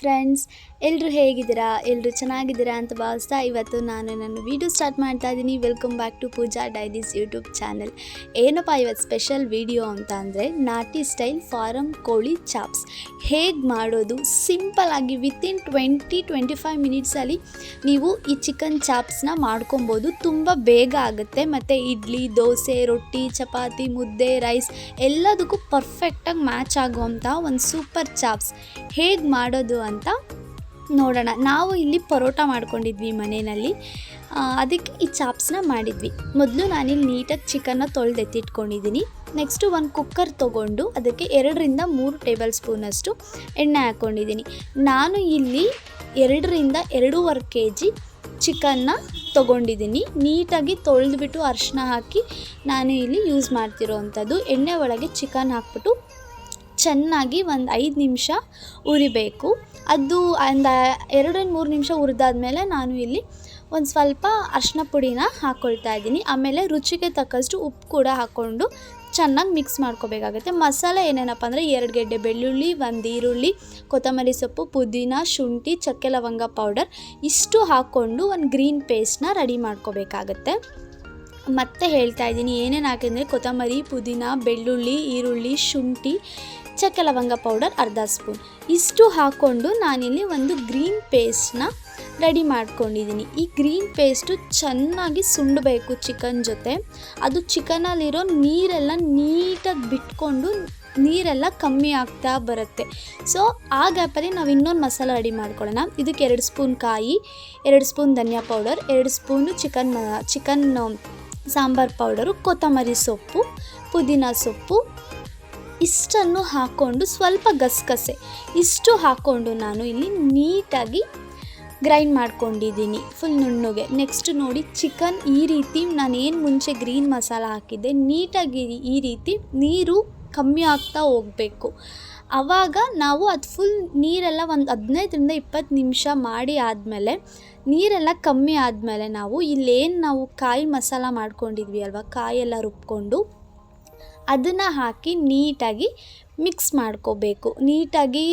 Friends ಎಲ್ಲರೂ ಹೇಗಿದ್ದೀರಾ? ಎಲ್ಲರೂ ಚೆನ್ನಾಗಿದ್ದೀರಾ ಅಂತ ಭಾವಿಸ್ತಾ ಇವತ್ತು ನಾನು ನನ್ನ ವೀಡಿಯೋ ಸ್ಟಾರ್ಟ್ ಮಾಡ್ತಾ ಇದ್ದೀನಿ. Welcome back to Pooja diaries YouTube channel ಏನಪ್ಪ ಇವತ್ತು ಸ್ಪೆಷಲ್ ವಿಡಿಯೋ ಅಂತ ಅಂದರೆ ನಾಟಿ ಸ್ಟೈಲ್ ಫಾರಮ್ ಕೋಳಿ ಚಾಪ್ಸ್ ಹೇಗೆ ಮಾಡೋದು? ಸಿಂಪಲ್ ಆಗಿ ವಿತಿನ್ ಟ್ವೆಂಟಿ ಟ್ವೆಂಟಿ ಫೈವ್ ಮಿನಿಟ್ಸಲ್ಲಿ ನೀವು ಈ ಚಿಕನ್ ಚಾಪ್ಸ್ನ ಮಾಡ್ಕೊಬೋದು. ತುಂಬ ಬೇಗ ಆಗುತ್ತೆ. ಮತ್ತು ಇಡ್ಲಿ, ದೋಸೆ, ರೊಟ್ಟಿ, ಚಪಾತಿ, ಮುದ್ದೆ ರೈಸ್ ಎಲ್ಲದಕ್ಕೂ ಪರ್ಫೆಕ್ಟಾಗಿ ಮ್ಯಾಚ್ ಆಗುವಂಥ ಒಂದು ಸೂಪರ್ ಚಾಪ್ಸ್ ಹೇಗೆ ಮಾಡೋದು ಅಂತ ನೋಡೋಣ. ನಾವು ಇಲ್ಲಿ ಪರೋಟ ಮಾಡ್ಕೊಂಡಿದ್ವಿ ಮನೆಯಲ್ಲಿ. ಅದಕ್ಕೆ ಈ ಚಾಪ್ಸ್ನ ಮಾಡಿದ್ವಿ. ಮೊದಲು ನಾನಿಲ್ಲಿ ನೀಟಾಗಿ ಚಿಕನ್ನ ತೊಳೆದು ಎತ್ತಿಟ್ಕೊಂಡಿದ್ದೀನಿ. ನೆಕ್ಸ್ಟು ಒಂದು ಕುಕ್ಕರ್ ತೊಗೊಂಡು ಅದಕ್ಕೆ ಎರಡರಿಂದ ಮೂರು ಟೇಬಲ್ ಸ್ಪೂನಷ್ಟು ಎಣ್ಣೆ ಹಾಕ್ಕೊಂಡಿದ್ದೀನಿ ನಾನು ಇಲ್ಲಿ ಎರಡರಿಂದ ಎರಡೂವರೆ ಕೆ ಜಿ ಚಿಕನ್ನ ತೊಗೊಂಡಿದ್ದೀನಿ. ನೀಟಾಗಿ ತೊಳೆದುಬಿಟ್ಟು ಅರಿಶಿನ ಹಾಕಿ ನಾನು ಇಲ್ಲಿ ಯೂಸ್ ಮಾಡ್ತಿರೋ ಅಂಥದ್ದು ಎಣ್ಣೆ ಒಳಗೆ ಚಿಕನ್ ಹಾಕ್ಬಿಟ್ಟು ಚೆನ್ನಾಗಿ ಒಂದು ಐದು ನಿಮಿಷ ಉರಿಬೇಕು. ಅದು ಒಂದು ಎರಡರಿಂದ ಮೂರು ನಿಮಿಷ ಹುರಿದಾದ್ಮೇಲೆ ನಾನು ಇಲ್ಲಿ ಒಂದು ಸ್ವಲ್ಪ ಅರಿಶಿನ ಪುಡಿನ ಹಾಕ್ಕೊಳ್ತಾ ಇದ್ದೀನಿ. ಆಮೇಲೆ ರುಚಿಗೆ ತಕ್ಕಷ್ಟು ಉಪ್ಪು ಕೂಡ ಹಾಕ್ಕೊಂಡು ಚೆನ್ನಾಗಿ ಮಿಕ್ಸ್ ಮಾಡ್ಕೋಬೇಕಾಗುತ್ತೆ. ಮಸಾಲೆ ಏನೇನಪ್ಪ ಅಂದರೆ ಎರಡು ಗೆಡ್ಡೆ ಬೆಳ್ಳುಳ್ಳಿ, ಒಂದು ಈರುಳ್ಳಿ, ಕೊತ್ತಂಬರಿ ಸೊಪ್ಪು, ಪುದೀನ, ಶುಂಠಿ, ಚಕ್ಕೆ ಲವಂಗ ಪೌಡರ್ ಇಷ್ಟು ಹಾಕ್ಕೊಂಡು ಒಂದು ಗ್ರೀನ್ ಪೇಸ್ಟ್ನ ರೆಡಿ ಮಾಡ್ಕೋಬೇಕಾಗತ್ತೆ. ಮತ್ತೆ ಹೇಳ್ತಾ ಇದ್ದೀನಿ ಏನೇನು ಹಾಕಿದ್ರೆ ಕೊತ್ತಂಬರಿ, ಪುದೀನ, ಬೆಳ್ಳುಳ್ಳಿ, ಈರುಳ್ಳಿ, ಶುಂಠಿ ಚಕ್ಕೆ ಲವಂಗ ಪೌಡರ್ ಅರ್ಧ ಸ್ಪೂನ್. ಇಷ್ಟು ಹಾಕ್ಕೊಂಡು ನಾನಿಲ್ಲಿ ಒಂದು ಗ್ರೀನ್ ಪೇಸ್ಟ್ನ ರೆಡಿ ಮಾಡ್ಕೊಂಡಿದ್ದೀನಿ. ಈ ಗ್ರೀನ್ ಪೇಸ್ಟು ಚೆನ್ನಾಗಿ ಸುಂಡಬೇಕು ಚಿಕನ್ ಜೊತೆ. ಅದು ಚಿಕನಲ್ಲಿರೋ ನೀರೆಲ್ಲ ನೀಟಾಗಿ ಬಿಟ್ಕೊಂಡು ನೀರೆಲ್ಲ ಕಮ್ಮಿ ಆಗ್ತಾ ಬರುತ್ತೆ. ಸೊ, ಆ ಗ್ಯಾಪಲ್ಲಿ ನಾವು ಇನ್ನೊಂದು ಮಸಾಲ ರೆಡಿ ಮಾಡ್ಕೊಳ್ಳೋಣ. ಇದಕ್ಕೆ ಎರಡು ಸ್ಪೂನ್ ಕಾಯಿ, ಎರಡು ಸ್ಪೂನ್ ಧನಿಯಾ ಪೌಡರ್, ಎರಡು spoon chicken chicken, sambar powder, ಕೊತ್ತಂಬರಿ ಸೊಪ್ಪು, ಪುದೀನ ಸೊಪ್ಪು ಇಷ್ಟನ್ನು ಹಾಕ್ಕೊಂಡು ಸ್ವಲ್ಪ ಗಸಗಸೆ. ಇಷ್ಟು ಹಾಕ್ಕೊಂಡು ನಾನು ಇಲ್ಲಿ ನೀಟಾಗಿ ಗ್ರೈಂಡ್ ಮಾಡ್ಕೊಂಡಿದ್ದೀನಿ ಫುಲ್ ನುಣ್ಣಗೆ. ನೆಕ್ಸ್ಟ್ ನೋಡಿ ಚಿಕನ್ ಈ ರೀತಿ ನಾನು ಏನು ಮುಂಚೆ ಗ್ರೀನ್ ಮಸಾಲ ಹಾಕಿದ್ದೆ, ನೀಟಾಗಿ ಈ ರೀತಿ ನೀರು ಕಮ್ಮಿ ಆಗ್ತಾ ಹೋಗಬೇಕು. ಆವಾಗ ನಾವು ಅದು ಫುಲ್ ನೀರೆಲ್ಲ ಒಂದು ಹದಿನೈದರಿಂದ ಇಪ್ಪತ್ತು ನಿಮಿಷ ಮಾಡಿ ಆದಮೇಲೆ, ನೀರೆಲ್ಲ ಕಮ್ಮಿ ಆದಮೇಲೆ ನಾವು ಇಲ್ಲೇನು ನಾವು ಕಾಯಿ ಮಸಾಲ ಮಾಡ್ಕೊಂಡಿದ್ವಿ ಅಲ್ವಾ ಎಲ್ಲ ರುಬ್ಕೊಂಡು ಅದನ್ನು ಹಾಕಿ ನೀಟಾಗಿ ಮಿಕ್ಸ್ ಮಾಡ್ಕೋಬೇಕು. ನೀಟಾಗಿ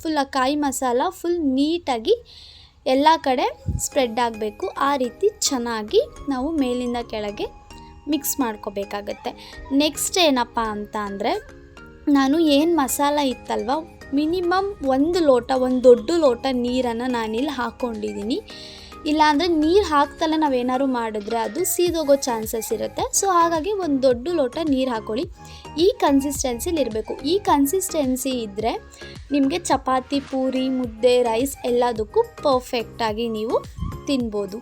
ಫುಲ್ ಆ ಕಾಯಿ ಮಸಾಲ ಫುಲ್ ನೀಟಾಗಿ ಎಲ್ಲ ಕಡೆ ಸ್ಪ್ರೆಡ್ ಆಗಬೇಕು. ಆ ರೀತಿ ಚೆನ್ನಾಗಿ ನಾವು ಮೇಲಿಂದ ಕೆಳಗೆ ಮಿಕ್ಸ್ ಮಾಡ್ಕೋಬೇಕಾಗತ್ತೆ. ನೆಕ್ಸ್ಟ್ ಏನಪ್ಪ ಅಂತ ಅಂದರೆ, ನಾನು ಏನು ಮಸಾಲ ಇತ್ತಲ್ವ ಮಿನಿಮಮ್ ಒಂದು ಲೋಟ, ಒಂದು ದೊಡ್ಡ ಲೋಟ ನೀರನ್ನು ನಾನಿಲ್ಲಿ ಹಾಕ್ಕೊಂಡಿದ್ದೀನಿ ಇಲ್ಲಾಂದರೆ ನೀರು ಹಾಕ್ತಲೇ ನಾವೇನಾದ್ರು ಮಾಡಿದ್ರೆ ಅದು ಸೀದೋಗೋ ಚಾನ್ಸಸ್ ಇರುತ್ತೆ. ಸೊ ಹಾಗಾಗಿ ಒಂದು ದೊಡ್ಡ ಲೋಟ ನೀರು ಹಾಕ್ಕೊಳ್ಳಿ ಈ ಕನ್ಸಿಸ್ಟೆನ್ಸಿಲಿ ಇರಬೇಕು. ಈ ಕನ್ಸಿಸ್ಟೆನ್ಸಿ ಇದ್ದರೆ ನಿಮಗೆ ಚಪಾತಿ, ಪೂರಿ, ಮುದ್ದೆ ರೈಸ್ ಎಲ್ಲದಕ್ಕೂ ಪರ್ಫೆಕ್ಟಾಗಿ ನೀವು ತಿನ್ಬೋದು.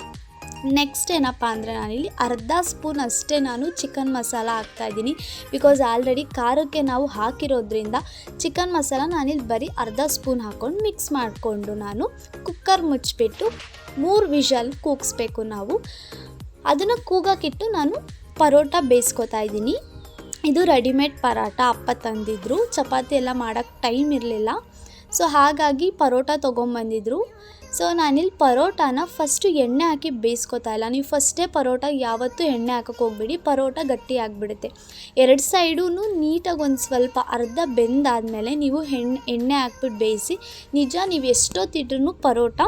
ನೆಕ್ಸ್ಟ್ ಏನಪ್ಪ ಅಂದರೆ ನಾನಿಲ್ಲಿ ಅರ್ಧ ಸ್ಪೂನ್ ಅಷ್ಟೇ ನಾನು ಚಿಕನ್ ಮಸಾಲ ಹಾಕ್ತಾಯಿದ್ದೀನಿ ಬಿಕಾಸ್ ಆಲ್ರೆಡಿ ಖಾರಕ್ಕೆ ನಾವು ಹಾಕಿರೋದ್ರಿಂದ ಚಿಕನ್ ಮಸಾಲ ನಾನಿಲ್ಲಿ ಬರೀ ಅರ್ಧ ಸ್ಪೂನ್ ಹಾಕ್ಕೊಂಡು ಮಿಕ್ಸ್ ಮಾಡಿಕೊಂಡು ನಾನು ಕುಕ್ಕರ್ ಮುಚ್ಚಿಬಿಟ್ಟು ಮೂರು ವಿಷಲ್ ಕೂಗಿಸ್ಬೇಕು ನಾವು. ಅದನ್ನು ಕೂಗಕ್ಕಿಟ್ಟು ನಾನು ಪರೋಟ ಬೇಯಿಸ್ಕೊತಾ ಇದ್ದೀನಿ. ಇದು ರೆಡಿಮೇಡ್ ಪರೋಟ ಅಪ್ಪ ತಂದಿದ್ರು. ಚಪಾತಿ ಎಲ್ಲ ಮಾಡೋಕ್ಕೆ ಟೈಮ್ ಇರಲಿಲ್ಲ. ಸೊ ಹಾಗಾಗಿ ಪರೋಟ ತೊಗೊಂಬಂದಿದ್ರು. ಸೊ ನಾನಿಲ್ಲಿ ಪರೋಟಾನ ಫಸ್ಟು ಎಣ್ಣೆ ಹಾಕಿ ಬೇಯಿಸ್ಕೊತಾ ಇಲ್ಲ. ನೀವು ಫಸ್ಟೇ ಪರೋಟ ಯಾವತ್ತೂ ಎಣ್ಣೆ ಹಾಕಕ್ಕೆ ಹೋಗ್ಬೇಡಿ. ಪರೋಟ ಗಟ್ಟಿ ಆಗಿಬಿಡುತ್ತೆ. ಎರಡು ಸೈಡೂ ನೀಟಾಗಿ ಒಂದು ಸ್ವಲ್ಪ ಅರ್ಧ ಬೆಂದಾದಮೇಲೆ ನೀವು ಹೆಣ್ಣೆ ಎಣ್ಣೆ ಹಾಕ್ಬಿಟ್ಟು ಬೇಯಿಸಿ, ನಿಜ ನೀವು ಎಷ್ಟೊತ್ತಿಟ್ರೂ ಪರೋಟ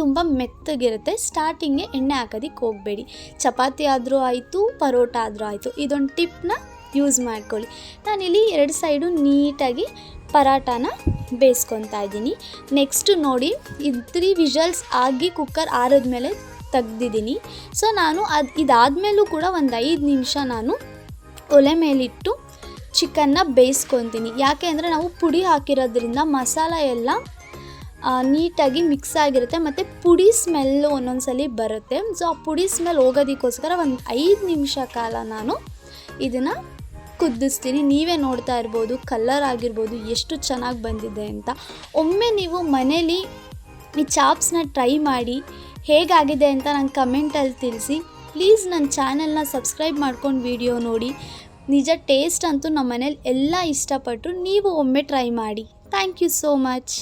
ತುಂಬ ಮೆತ್ತಗಿರುತ್ತೆ. ಸ್ಟಾರ್ಟಿಂಗೆ ಎಣ್ಣೆ ಹಾಕೋದಕ್ಕೆ ಹೋಗಬೇಡಿ. ಚಪಾತಿ ಆದರೂ ಆಯಿತು, ಪರೋಟ ಆದರೂ ಆಯಿತು. ಇದೊಂದು ಟಿಪ್ನ ಯೂಸ್ ಮಾಡ್ಕೊಳ್ಳಿ. ನಾನಿಲ್ಲಿ ಎರಡು ಸೈಡು ನೀಟಾಗಿ ಪರಾಟಾನ ಬೇಯಿಸ್ಕೊತಾ ಇದ್ದೀನಿ. ನೆಕ್ಸ್ಟು ನೋಡಿ, ಇದು ತ್ರೀ ವಿಷಲ್ಸ್ ಆಗಿ ಕುಕ್ಕರ್ ಆರಿದ್ಮೇಲೆ ತೆಗ್ದಿದ್ದೀನಿ. ಸೊ ನಾನು ಅದು ಇದಾದಮೇಲೂ ಕೂಡ ಒಂದು ಐದು ನಿಮಿಷ ನಾನು ಒಲೆ ಮೇಲಿಟ್ಟು ಚಿಕನ್ನ ಬೇಯಿಸ್ಕೊತೀನಿ. ಯಾಕೆ ಅಂದರೆ ನಾವು ಪುಡಿ ಹಾಕಿರೋದ್ರಿಂದ ಮಸಾಲ ಎಲ್ಲ ನೀಟಾಗಿ ಮಿಕ್ಸ್ ಆಗಿರುತ್ತೆ ಮತ್ತು ಪುಡಿ ಸ್ಮೆಲ್ಲು ಒಂದೊಂದ್ಸಲಿ ಬರುತ್ತೆ. ಸೊ ಆ ಪುಡಿ ಸ್ಮೆಲ್ ಹೋಗೋದಕ್ಕೋಸ್ಕರ ಒಂದು ಐದು ನಿಮಿಷ ಕಾಲ ನಾನು ಇದನ್ನು ಕುದಿಸ್ತೀನಿ ನೀವೇ ನೋಡ್ತಾ ಇರ್ಬೋದು ಕಲರ್ ಆಗಿರ್ಬೋದು, ಎಷ್ಟು ಚೆನ್ನಾಗಿ ಬಂದಿದೆ ಅಂತ. ಒಮ್ಮೆ ನೀವು ಮನೇಲಿ ಈ ಚಾಪ್ಸ್ನ ಟ್ರೈ ಮಾಡಿ, ಹೇಗಾಗಿದೆ ಅಂತ ನಂಗೆ ಕಮೆಂಟಲ್ಲಿ ತಿಳಿಸಿ. ಪ್ಲೀಸ್ ನನ್ನ ಚಾನಲ್ನ ಸಬ್ಸ್ಕ್ರೈಬ್ ಮಾಡ್ಕೊಂಡು ವಿಡಿಯೋ ನೋಡಿ. ನಿಜ ಟೇಸ್ಟ್ ಅಂತೂ ನಮ್ಮ ಮನೇಲಿ ಎಲ್ಲ ಇಷ್ಟಪಟ್ಟರು ನೀವು ಒಮ್ಮೆ ಟ್ರೈ ಮಾಡಿ. Thank you so much